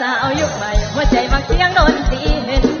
สาวยุคใหม่หัวใจมักเสียงดนตรีเห็น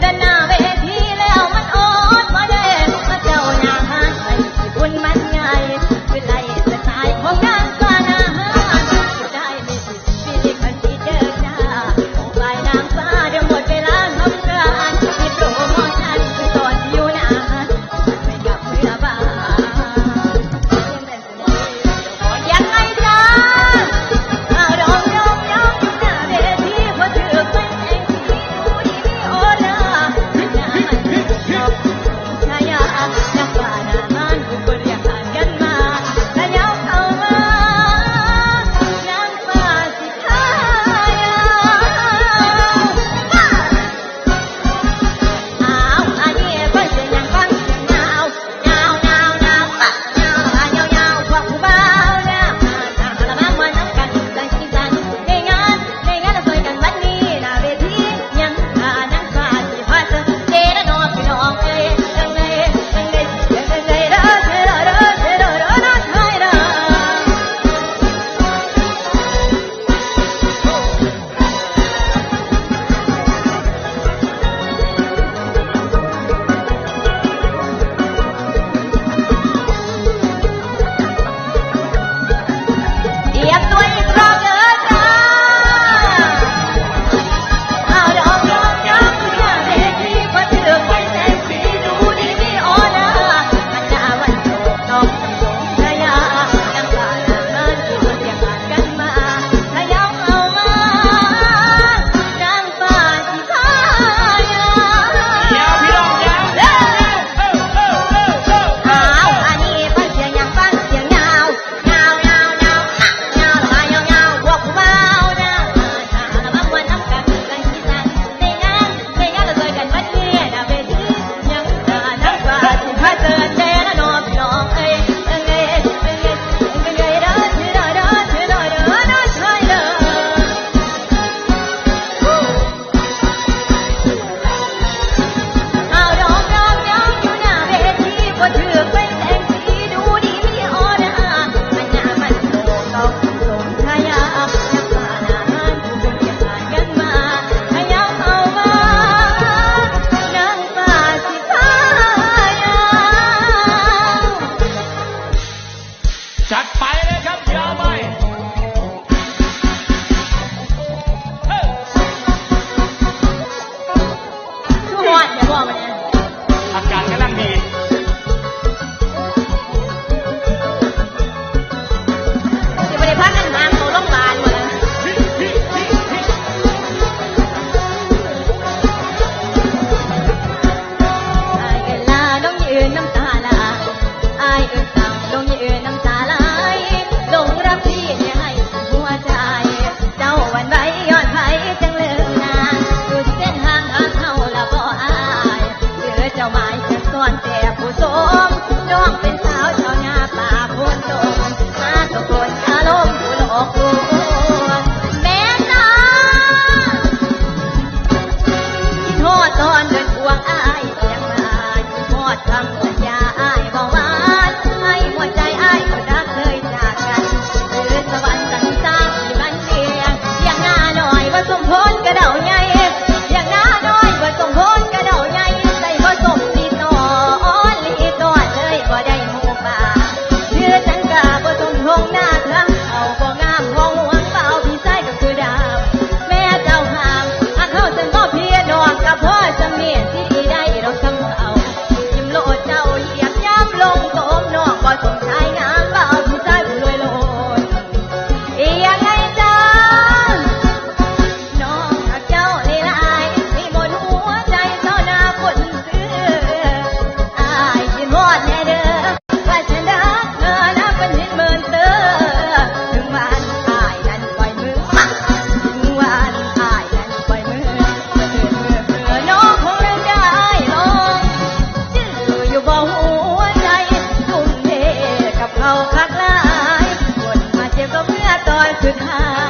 เอาคักหลายคดมาเจ็บก็เพื่อตอนสุดท้าย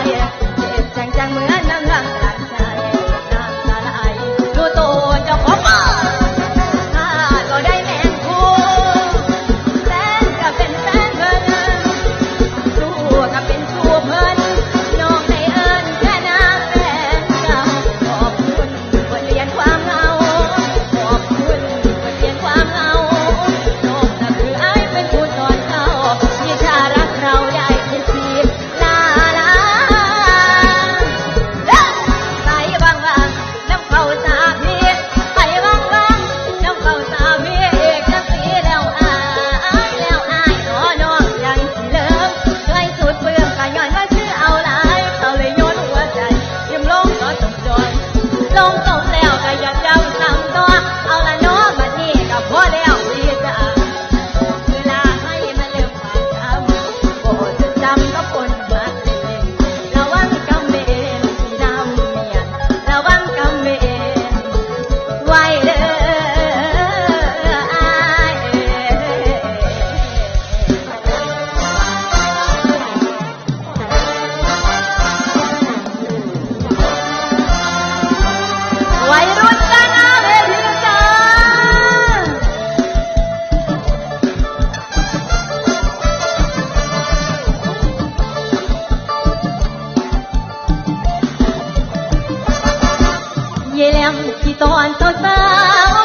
มที่ตอนสาว